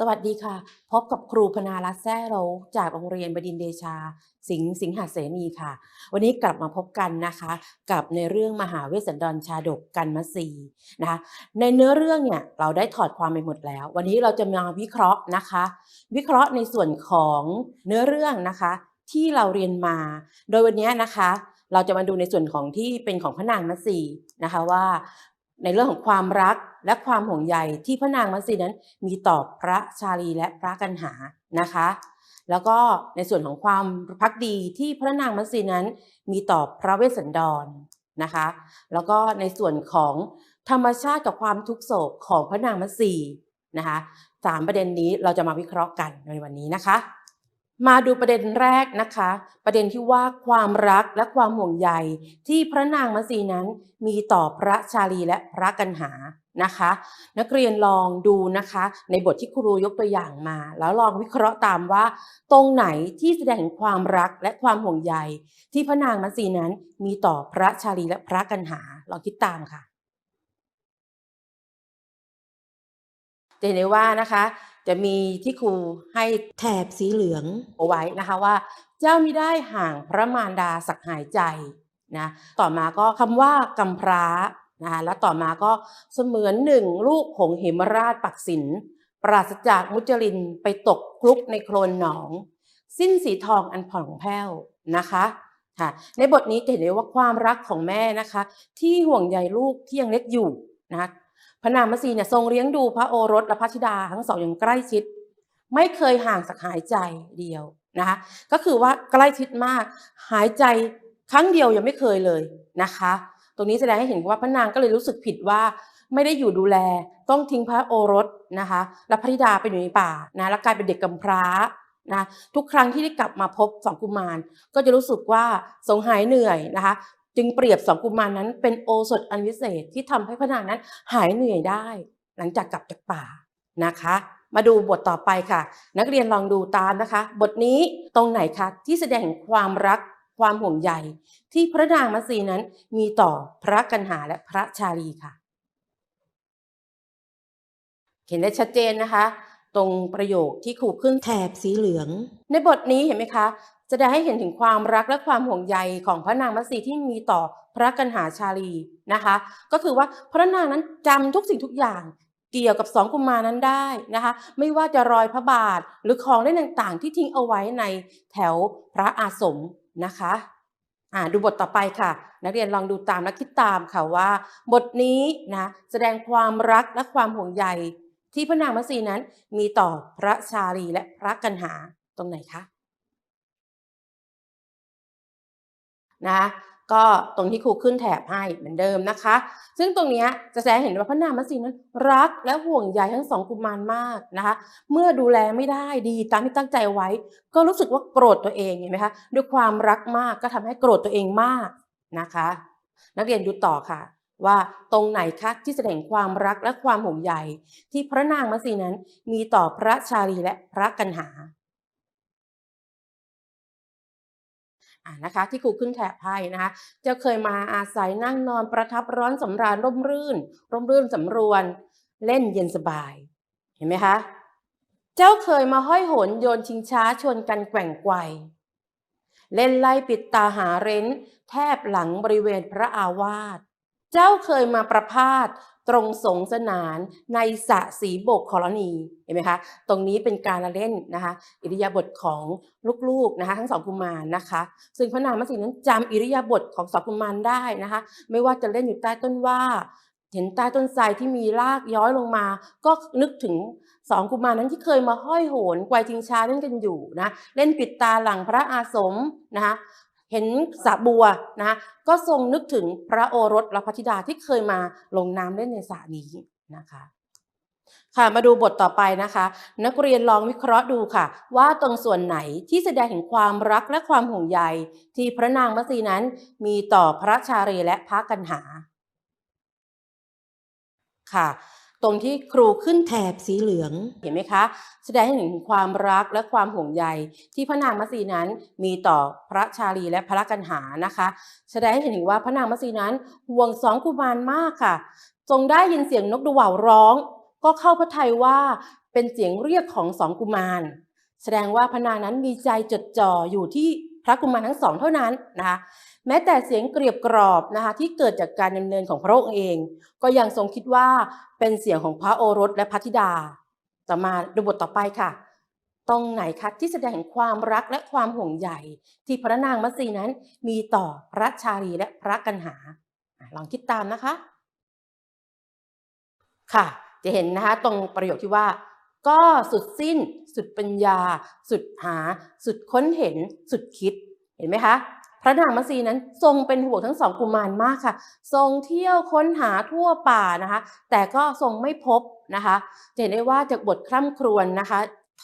สวัสดีค่ะ พบกับครูพนารัตแซ่โรจากโรงเรียนบดินเดชา สิงห์สิงหาเสนีค่ะ วันนี้กลับมาพบกันนะคะ กับในเรื่องมหาเวสสันดรชาดกกันมสีนะคะในเนื้อเรื่องเนี่ยเราได้ถอดความไปหมดแล้ว วันนี้เราจะมาวิเคราะห์นะคะ วิเคราะห์ในส่วนของเนื้อเรื่องนะคะ ที่เราเรียนมา โดยวันนี้นะคะ เราจะมาดูในส่วนของที่เป็นของพระนางมัสีนะคะว่า ในเรื่องของความรักและความห่วงใยที่พระนางมัตสีนั้นมีต่อพระชาลีและพระกันหานะคะ แล้วก็ในส่วนของความพักดีที่พระนางมัตสีนั้นมีต่อพระเวสสันดรนะคะ แล้วก็ในส่วนของธรรมชาติกับความทุกโศกของพระนางมัตสีนะคะสามประเด็นนี้เราจะมาวิเคราะห์กันในวันนี้นะคะ มาดูประเด็นแรกนะคะ ประเด็นที่ว่าความรักและความห่วงใยที่พระนางมัสีนั้นมีต่อพระชาลีและพระกันหานะคะ นักเรียนลองดูนะคะ ในบทที่ครูยกตัวอย่างมา แล้วลองวิเคราะห์ตามว่า ตรงไหนที่แสดงความรักและความห่วงใยที่พระนางมัสีนั้นมีต่อพระชาลีและพระกันหาลองคิดตามค่ะจะเห็นได้ว่านะคะ จะมีที่ครูให้แถบสีเหลืองเอาไว้นะคะว่า เจ้ามิได้ห่างพระมารดาสักหายใจนะต่อมาก็คำว่ากำพร้านะคะแล้วต่อมาก็เสมือนหนึ่งลูกหงเหมราชปักสินปราศจากมุจลินไปตกคลุกในโคลนหนอง สิ้นสีทองอันผ่องแผ้วนะคะค่ะในบทนี้จะเห็นได้ว่าความรักของแม่นะคะ ที่ห่วงใยลูกที่ยังเล็กอยู่นะะ พระนางมัสีเนี่ยทรงเลี้ยงดูพระโอรสและพระธิดาทั้งสองอย่างใกล้ชิด ไม่เคยห่างสักหายใจเดียวนะคะก็คือว่าใกล้ชิดมาก หายใจครั้งเดียวยังไม่เคยเลยนะคะ ตรงนี้แสดงให้เห็นว่าพระนางก็เลยรู้สึกผิดว่าไม่ได้อยู่ดูแลต้องทิ้งพระโอรสนะคะและพระธิดาไปอยู่ในป่านะแล้วกลายเป็นเด็กกำพร้านะทุกครั้งที่ได้กลับมาพบสองกุมาร ก็จะรู้สึกว่าทรงหายเหนื่อยนะคะ จึงเปรียบสองกุมารนั้นเป็นโอสถอันวิเศษที่ทำให้พระนางนั้นหายเหนื่อยได้ หลังจากกลับจากป่านะคะ มาดูบทต่อไปค่ะ นักเรียนลองดูตามนะคะ บทนี้ตรงไหนคะที่แสดงถึงความรักความห่วงใยที่พระนางมัสีนั้นมีต่อพระกันหาและพระชาลีค่ะ เห็นได้ชัดเจนนะคะ ตรงประโยคที่ครูขึ้นแถบสีเหลือง ในบทนี้เห็นไหมคะ แสดงให้เห็นถึงความรักและความห่วงใยของพระนางมัสีที่มีต่อพระกันหาชาลีนะคะ ก็คือว่าพระนางนั้นจำทุกสิ่งทุกอย่างเกี่ยวกับสองกุมารนั้นได้นะคะ ไม่ว่าจะรอยพระบาทหรือของเล่นต่างๆ ที่ทิ้งเอาไว้ในแถวพระอาสมนะคะอ่าดูบทต่อไปค่ะ นักเรียนลองดูตามและคิดตามค่ะว่า บทนี้นะแสดงความรักและความห่วงใยที่พระนางมัสีนั้นมีต่อพระชาลีและพระกันหาตรงไหนคะ นะคะก็ตรงที่ครูขึ้นแถบให้เหมือนเดิมนะคะ ซึ่งตรงนี้จะแสดงเห็นว่าพระนางมัสีนั้น รักและห่วงใยทั้งสองกุมารมากนะคะ เมื่อดูแลไม่ได้ดีตามที่ตั้งใจไว้ ก็รู้สึกว่าโกรธตัวเองเห็นไหมคะด้วยความรักมากก็ทำให้โกรธตัวเองมากนะคะ นักเรียนดูต่อค่ะ ว่าตรงไหนคะที่แสดงความรักและความห่วงใยที่พระนางมัสีนั้นมีต่อพระชาลีและพระกันหา อ่านะคะที่ครูขึ้นแถบให้นะคะจะเคยมาอาศัยนั่งนอนประทับร้อนสำราญร่มรื่น ร่มรื่นสำรวน เล่นเย็นสบาย เห็นไหมคะ เจ้าเคยมาห้อยโหนโยนชิงช้าชวนกันแกว่งไกวเล่นไล่ปิดตาหาเร้น แทบหลังบริเวณพระอาวาส เจ้าเคยมาประพาส ตรงสงสนานในสระสีโบกคอลนีเห็นไหมคะตรงนี้เป็นการละเล่นนะคะอิริยาบถของลูกๆนะคะทั้งสองกุมารนะคะ ซึ่งพระนางมัสีนั้นจำอิริยาบถของสองกุมารได้นะคะ ไม่ว่าจะเล่นอยู่ใต้ต้นว่า เห็นใต้ต้นไทรที่มีรากย้อยลงมา ก็นึกถึงสองกุมารนั้นที่เคยมาห้อยโหนไกวจิงชาเล่นกันอยู่นะเล่นปิดตาหลังพระอาสมนะคะ เห็นสระบัวนะก็ทรงนึกถึงพระโอรสและพระธิดาที่เคยมาลงน้ำเล่นในสระนี้นะคะค่ะมาดูบทต่อไปนะคะ นักเรียนลองวิเคราะห์ดูค่ะ ว่าตรงส่วนไหนที่แสดงถึงความรักและความห่วงใย ที่พระนางมัสีนั้นมีต่อพระชารีและพระกันหาค่ะ ตรงที่ครูขึ้นแถบสีเหลืองเห็นไหมคะ แสดงให้เห็นถึงความรักและความห่วงใยที่พระนางมัสีนั้นมีต่อพระชาลีและพระกันหานะคะ แสดงให้เห็นถึงว่าพระนางมัสีนั้นห่วงสองกุมารมากค่ะทรงได้ยินเสียงนกดูว่าวร้อง ก็เข้าพระทัยว่าเป็นเสียงเรียกของสองกุมาร แสดงว่าพระนางนั้นมีใจจดจ่ออยู่ที่พระกุมารทั้งสองเท่านั้นนะคะ แม้แต่เสียงเกรียบกรอบนะคะที่เกิดจากการดำเนินของพระองค์เอง ก็ยังทรงคิดว่าเป็นเสียงของพระโอรสและพระธิดา ต่อมาดูบทต่อไปค่ะ ตรงไหนคะที่แสดงความรักและความห่วงใยที่พระนางมัตสีนั้นมีต่อพระชาลีและพระกันหา ลองคิดตามนะคะ ค่ะ จะเห็นนะคะตรงประโยคที่ว่าก็สุดสิ้น สุดปัญญา สุดหา สุดค้นเห็น สุดคิด เห็นไหมคะ ระนางมัสีนั้นทรงเป็นห่วงทั้งสองกุมารมากค่ะ ทรงเที่ยวค้นหาทั่วป่านะคะ แต่ก็ทรงไม่พบนะคะจะเห็นได้ว่าจากบทคร่ำครวญนะคะ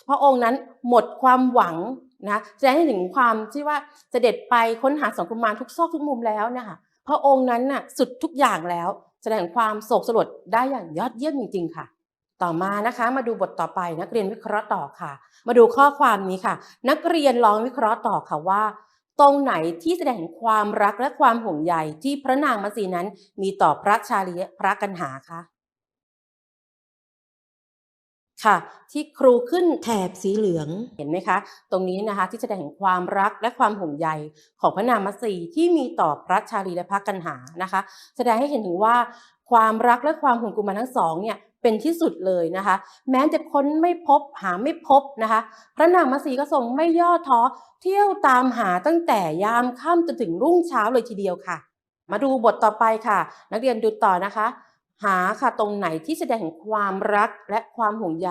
พระองค์นั้นหมดความหวังนะแสดงให้ถึงความที่ว่าเสด็จไปค้นหาสองกุมารทุกซอกทุกมุมแล้วนะคะพระองค์นั้นน่ะสุดทุกอย่างแล้ว แสดงความโศกสลดได้อย่างยอดเยี่ยมจริง ๆ ค่ะต่อมานะคะมาดูบทต่อไปนักเรียนวิเคราะห์ต่อค่ะ มาดูข้อความนี้ค่ะ นักเรียนลองวิเคราะห์ต่อค่ะว่า ตรงไหนที่แสดงความรักและความห่วงใยที่พระนางมัสีนั้นมีต่อพระชาลีพระกันหาคะค่ะ ที่ครูขึ้นแถบสีเหลืองเห็นไหมคะ ตรงนี้นะคะที่แสดงถึงความรักและความห่วงใยของพระนางมัสีที่มีต่อพระชาลีและพระกันหานะคะ แสดงให้เห็นถึงว่าความรักและความห่วงกุมารทั้งสองเนี่ย เป็นที่สุดเลยนะคะ แม้จะค้นไม่พบหาไม่พบนะคะ พระนางมัสีก็ทรงไม่ย่อท้อเที่ยวตามหาตั้งแต่ยามค่ำจนถึงรุ่งเช้าเลยทีเดียวค่ะ มาดูบทต่อไปค่ะ นักเรียนดูต่อนะคะ หาค่ะตรงไหนที่แสดงความรักและความห่วงใย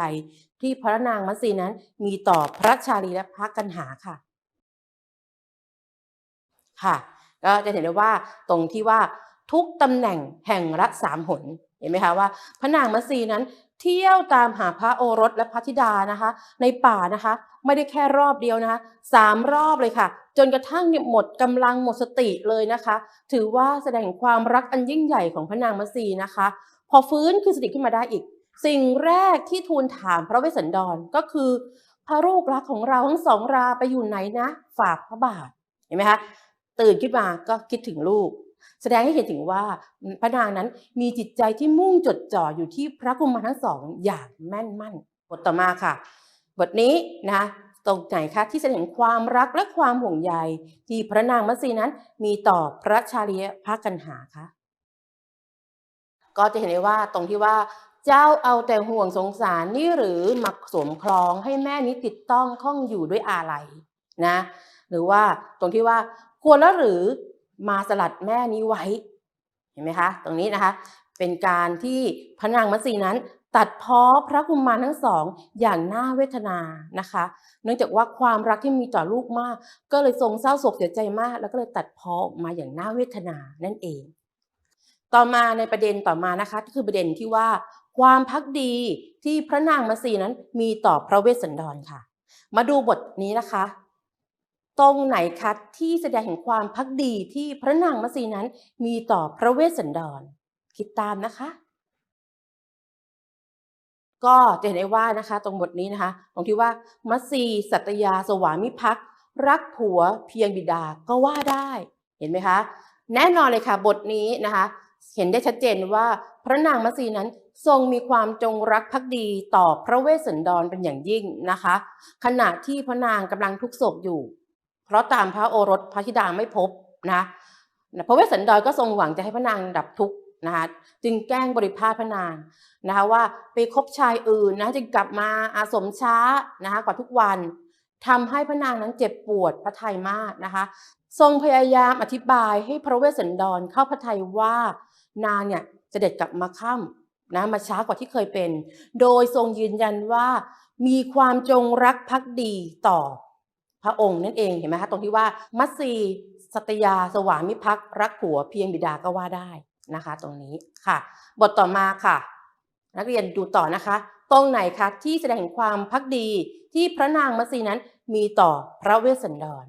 ที่พระนางมัสีนั้นมีต่อพระชาลีและพระกันหาค่ะ ค่ะก็จะเห็นได้ว่าตรงที่ว่าทุกตำแหน่งแห่งรัฐสามหน เห็นไหมคะว่าพระนางมัสีนั้นเที่ยวตามหาพระโอรสและพระธิดานะคะ ในป่านะคะ ไม่ได้แค่รอบเดียวนะคะสามรอบเลยค่ะ จนกระทั่งเนี่ยหมดกำลังหมดสติเลยนะคะ ถือว่าแสดงความรักอันยิ่งใหญ่ของพระนางมัสีนะคะ พอฟื้นคือสติขึ้นมาได้อีก สิ่งแรกที่ทูลถามพระเวสสันดรก็คือ พระลูกรักของเราทั้งสองราไปอยู่ไหนนะ ฝากพระบาทเห็นไหมคะตื่นขึ้นมาก็คิดถึงลูก แสดงให้เห็นถึงว่าพระนางนั้นมีจิตใจที่มุ่งจดจ่ออยู่ที่พระกุมารทั้งสองอย่างแม่นมั่นบทต่อมาค่ะ บทนี้นะตรงไหนคะที่แสดงความรักและความห่วงใยที่พระนางมัสีนั้นมีต่อพระชาลีพระกันหาคะก็จะเห็นได้ว่าตรงที่ว่าเจ้าเอาแต่ห่วงสงสารนี่หรือมักสวมคลองให้แม่นี้ติดต้องข้องอยู่ด้วยอาลัยนะ หรือว่าตรงที่ว่าควรแล้วหรือ มาสลัดแม่นี้ไว้ เห็นไหมคะ ตรงนี้นะคะ เป็นการที่พระนางมัสีนั้น ตัดพ้อพระกุมารทั้งสอง อย่างน่าเวทนานะคะ เนื่องจากว่าความรักที่มีต่อลูกมาก ก็เลยทรงเศร้าโศกเสียใจมาก แล้วก็เลยตัดพ้อออกมาอย่างน่าเวทนานั่นเอง ต่อมาในประเด็นต่อมานะคะก็คือประเด็นที่ว่า ความพักดีที่พระนางมัสีนั้นมีต่อพระเวสสันดรค่ะ มาดูบทนี้นะคะ ตรงไหนคะที่แสดงถึงความพักดีที่พระนางมัสีนั้นมีต่อพระเวสสันดร คิดตามนะคะ ก็จะเห็นได้ว่านะคะ ตรงบทนี้นะคะตรงที่ว่ามัสีสัตยาสวามิภักดิ์รักผัวเพียงบิดาก็ว่าได้เห็นไหมคะ แน่นอนเลยค่ะบทนี้นะคะ เห็นได้ชัดเจนว่าพระนางมัสีนั้นทรงมีความจงรักภักดีต่อพระเวสสันดรเป็นอย่างยิ่งนะคะ ขณะที่พระนางกำลังทุกโศกอยู่ เพราะตามพระโอรสพระธิดาไม่พบนะพระเวสสันดรก็ทรงหวังจะให้พระนางดับทุกข์นะคะจึงแกล้งบริพาทพระนางนะคะว่าไปคบชายอื่นนะจึงกลับมาอาสมช้านะคะกว่าทุกวันทำให้พระนางนั้นเจ็บปวดพระทัยมากนะคะทรงพยายามอธิบายให้พระเวสสันดรเข้าพระทัยว่านางเนี่ยจะเด็จกลับมาค่ำนะมาช้ากว่าที่เคยเป็น โดยทรงยืนยันว่ามีความจงรักภักดีต่อ พระองค์นั่นเองเห็นไหมคะตรงที่ว่ามัตสีสัตยาสวามิภักดิ์รักผัวเพียงบิดาก็ว่าได้นะคะ ตรงนี้ค่ะ บทต่อมาค่ะ นักเรียนดูต่อนะคะ ตรงไหนคะที่แสดงถึงความพักดีที่พระนางมัสีนั้นมีต่อพระเวสสันดร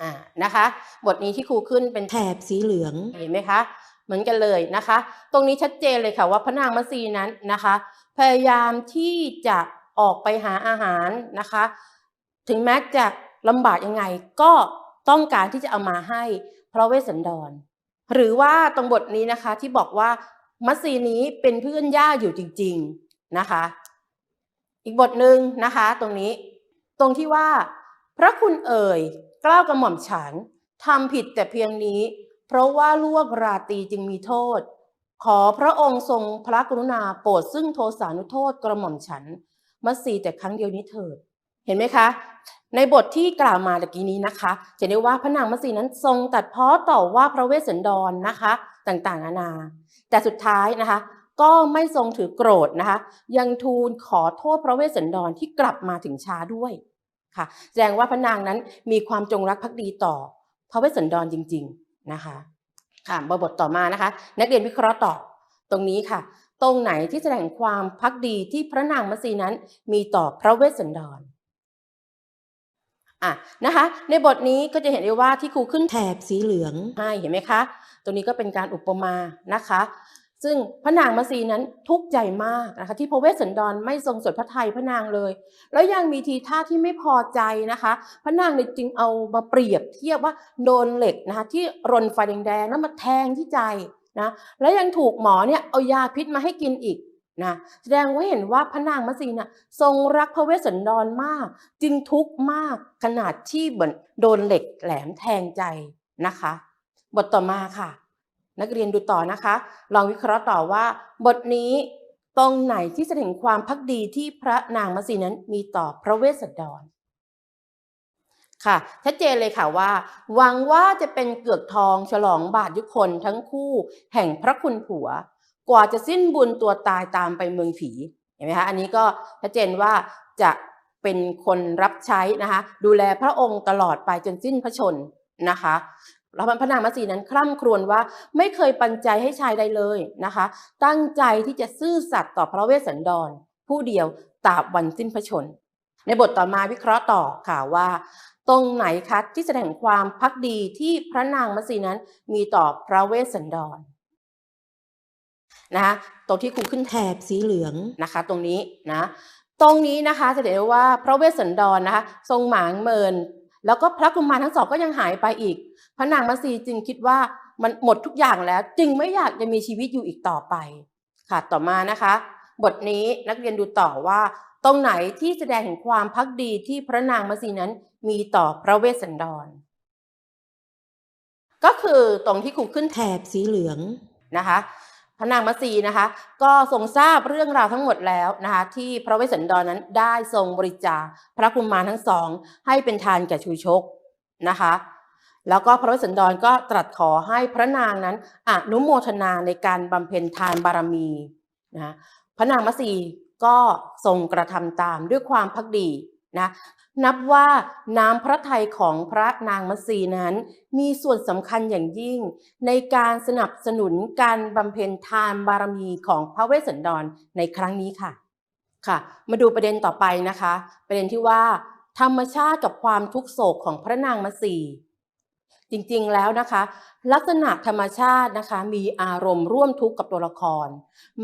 อ่านะคะ บทนี้ที่ครูขึ้นเป็นแถบสีเหลืองเห็นไหมคะเหมือนกันเลยนะคะ ตรงนี้ชัดเจนเลยค่ะว่าพระนางมัสีนั้นนะคะ พยายามที่จะออกไปหาอาหารนะคะ ถึงแม้จะลำบากยังไงก็ต้องการที่จะเอามาให้พระเวสสันดร หรือว่าตรงบทนี้นะคะที่บอกว่ามัสีนี้เป็นเพื่อนย่าอยู่จริง ๆนะคะ อีกบทหนึ่งนะคะ ตรงนี้ตรงที่ว่า พระคุณเอ่ยกล้าวกระหม่อมฉันทำผิดแต่เพียงนี้ เพราะว่าล่วงราตีจึงมีโทษ ขอพระองค์ทรงพระกรุณาโปรดซึ่งโทสานุโทษกระหม่อมฉันมัสีแต่ครั้งเดียวนี้เถิด เห็นไหมคะ ในบทที่กล่าวมาตะกี้นี้นะคะ จะได้ว่าพระนางมัสีนั้นทรงตัดเพ้อต่อว่าพระเวสสันดรนะคะ ต่างๆนานา แต่สุดท้ายนะคะ ก็ไม่ทรงถือโกรธนะคะ ยังทูลขอโทษพระเวสสันดรที่กลับมาถึงช้าด้วยค่ะ แสดงว่าพระนางนั้นมีความจงรักภักดีต่อ พระเวสสันดรจริง ๆนะคะ ค่ะบทต่อมานะคะ นักเรียนวิเคราะห์ต่อตรงนี้ค่ะตรงไหนที่แสดงความพักดีที่พระนางมัสีนั้นมีต่อพระเวสสันดร อะนะคะ ในบทนี้ก็จะเห็นได้ว่าที่ครูขึ้นแถบสีเหลืองให้เห็นไหมคะ ตรงนี้ก็เป็นการอุปมานะคะ ซึ่งพระนางมัสีนั้นทุกข์ใจมากนะคะที่พระเวสสันดรไม่ทรงสวดพระทัยพระนางเลย แล้วยังมีทีท่าที่ไม่พอใจนะคะ พระนางเลยจึงเอามาเปรียบเทียบว่าโดนเหล็กนะคะที่รนไฟแดงๆแล้วมาแทงที่ใจนะ แล้วยังถูกหมอเนี่ยเอายาพิษมาให้กินอีก นะแสดงว่าเห็นว่าพระนางมัสีน่ะทรงรักพระเวสสันดรมาก จึงทุกข์มากขนาดที่เหมือนโดนเหล็กแหลมแทงใจนะคะ บทต่อมาค่ะ นักเรียนดูต่อนะคะ ลองวิเคราะห์ต่อว่า บทนี้ตรงไหนที่แสดงความพักดีที่พระนางมัสีนั้นมีต่อพระเวสสันดรค่ะชัดเจนเลยค่ะว่าหวังว่าจะเป็นเกือกทองฉลองบาทยุคนทั้งคู่ แห่งพระคุณผัว กว่าจะสิ้นบุญตัวตายตามไปเมืองผีเห็นไหมคะอันนี้ก็ชัดเจนว่าจะเป็นคนรับใช้นะคะ ดูแลพระองค์ตลอดไปจนสิ้นพระชนนะคะแล้วพระนางมัสีนั้นคร่ำครวญว่าไม่เคยปันใจให้ชายใดเลยนะคะ ตั้งใจที่จะซื่อสัตย์ต่อพระเวสสันดร ผู้เดียวตราบวันสิ้นพระชน ในบทต่อมาวิเคราะห์ต่อค่ะว่า ตรงไหนคะที่แสดงความพักดีที่พระนางมัสีนั้นมีต่อพระเวสสันดร นะคะตรงที่ครูขึ้นแถบสีเหลืองนะคะ ตรงนี้นะ ตรงนี้นะคะจะเห็นได้ว่าพระเวสสันดรนะคะ ทรงหมางเมิน แล้วก็พระกุมารทั้งสองก็ยังหายไปอีก พระนางมัสีจึงคิดว่ามันหมดทุกอย่างแล้ว จึงไม่อยากจะมีชีวิตอยู่อีกต่อไป ค่ะต่อมานะคะ บทนี้นักเรียนดูต่อว่า ตรงไหนที่แสดงถึงความพักดีที่พระนางมัสีนั้นมีต่อพระเวสสันดร ก็คือตรงที่ครูขึ้นแถบสีเหลืองนะคะ ระนางมัสีนะคะ ก็ทรงทราบเรื่องราวทั้งหมดแล้วนะคะที่พระเวสสันดรนั้นได้ทรงบริจาคพระกุมารทั้งสอง ให้เป็นทานแก่ชูชกนะคะ แล้วก็พระเวสสันดรก็ตรัสขอให้พระนางนั้นอนุโมทนาในการบำเพ็ญทานบารมีนะพระนางมัสีก็ทรงกระทำตามด้วยความพักดีนะ นับว่าน้ำพระทัยของพระนางมัสีนั้น มีส่วนสำคัญอย่างยิ่ง ในการสนับสนุนการบำเพ็ญทานบารมีของพระเวสสันดรในครั้งนี้ค่ะ ค่ะ มาดูประเด็นต่อไปนะคะ ประเด็นที่ว่า ธรรมชาติกับความทุกโศกของพระนางมัสี จริงๆแล้วนะคะ ลักษณะธรรมชาตินะคะ มีอารมณ์ร่วมทุกข์กับตัวละคร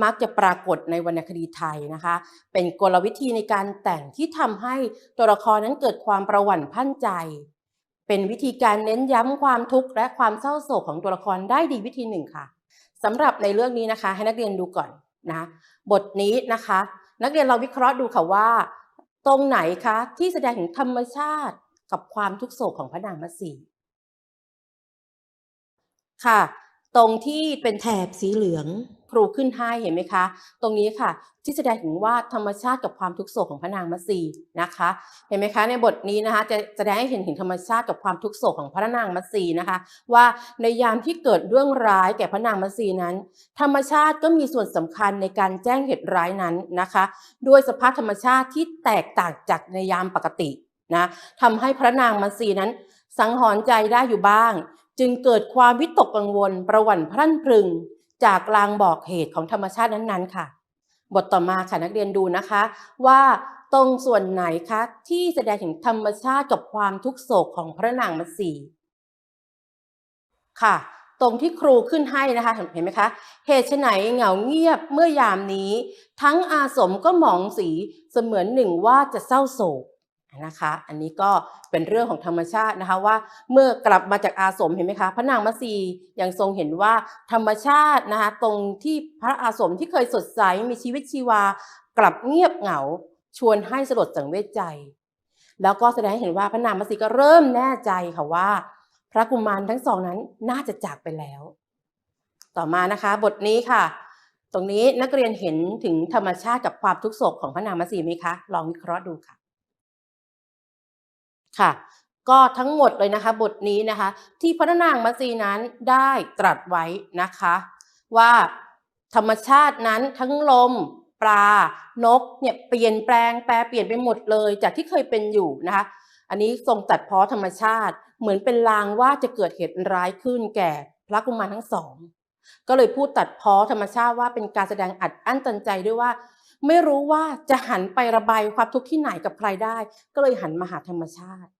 มักจะปรากฏในวรรณคดีไทยนะคะ เป็นกลวิธีในการแต่งที่ทำให้ตัวละครนั้นเกิดความประหวั่นพันใจ เป็นวิธีการเน้นย้ำความทุกข์และความเศร้าโศกของตัวละครได้ดีวิธีหนึ่งค่ะสำหรับในเรื่องนี้นะคะ ให้นักเรียนดูก่อนนะบทนี้นะคะ นักเรียนเราวิเคราะห์ดูค่ะว่า ตรงไหนคะที่แสดงถึงธรรมชาติกับความทุกโศกของพระนางมัสี ค่ะ ตรงที่เป็นแถบสีเหลืองครูขึ้นให้เห็นไหมคะ ตรงนี้ค่ะ ที่แสดงถึงว่าธรรมชาติกับความทุกโศกของพระนางมัสีนะคะ เห็นไหมคะในบทนี้นะคะ จะแสดงให้เห็นถึงธรรมชาติกับความทุกโศกของพระนางมัสีนะคะ ว่าในยามที่เกิดเรื่องร้ายแก่พระนางมัสีนั้น ธรรมชาติก็มีส่วนสำคัญในการแจ้งเหตุร้ายนั้นนะคะด้วยสภาพธรรมชาติที่แตกต่างจากในยามปกตินะทำให้พระนางมัสีนั้น สังหรณ์ใจได้อยู่บ้าง จึงเกิดความวิตกกังวลประหวั่นพรั่นพรึง จากลางบอกเหตุของธรรมชาตินั้นๆค่ะ บทต่อมาค่ะนักเรียนดูนะคะ ว่าตรงส่วนไหนคะที่แสดงถึงธรรมชาติกับความทุกโศกของพระนางมัสีค่ะ ตรงที่ครูขึ้นให้นะคะเห็นไหมคะ เหตุไฉนเหงาเงียบเมื่อยามนี้ ทั้งอาสมก็หมองสีเสมือนหนึ่งว่าจะเศร้าโศก นะคะอันนี้ก็เป็นเรื่องของธรรมชาตินะคะว่าเมื่อกลับมาจากอาสมเห็นไหมคะพระนางมัสียังทรงเห็นว่าธรรมชาตินะคะตรงที่พระอาสมที่เคยสดใสมีชีวิตชีวากลับเงียบเหงา ชวนให้สลดสังเวชใจ แล้วก็แสดงให้เห็นว่าพระนางมัสีก็เริ่มแน่ใจค่ะว่า พระกุมารทั้งสองนั้นน่าจะจากไปแล้ว ต่อมานะคะบทนี้ค่ะ ตรงนี้นักเรียนเห็นถึงธรรมชาติกับความทุกข์โศกของพระนางมัสีไหมคะลองวิเคราะห์ดูค่ะ ค่ะ ก็ทั้งหมดเลยนะคะบทนี้นะคะ ที่พระนางมัสีนั้นได้ตรัสไว้นะคะ ว่าธรรมชาตินั้นทั้งลมปลานกเนี่ยเปลี่ยนแปลงแปลเปลี่ยนไปหมดเลยจากที่เคยเป็นอยู่นะคะ อันนี้ทรงตัดเพ้อธรรมชาติเหมือนเป็นลางว่าจะเกิดเหตุร้ายขึ้นแก่พระกุมารทั้งสอง ก็เลยพูดตัดเพ้อธรรมชาติว่าเป็นการแสดงอัดอั้นตันใจด้วยว่า ไม่รู้ว่าจะหันไประบายความทุกข์ที่ไหนกับใครได้ ก็เลยหันมาหาธรรมชาติ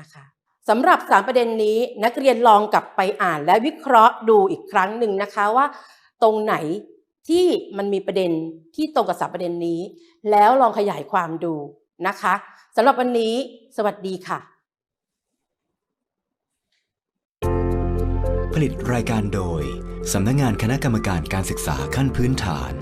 นะคะสำหรับสามประเด็นนี้นักเรียนลองกลับไปอ่านและวิเคราะห์ดูอีกครั้งหนึ่งนะคะว่า ตรงไหนที่มันมีประเด็นที่ตรงกับสามประเด็นนี้ แล้วลองขยายความดูนะคะสำหรับวันนี้ สวัสดีค่ะ ผลิตรายการโดยสำนักงานคณะกรรมการการศึกษาขั้นพื้นฐาน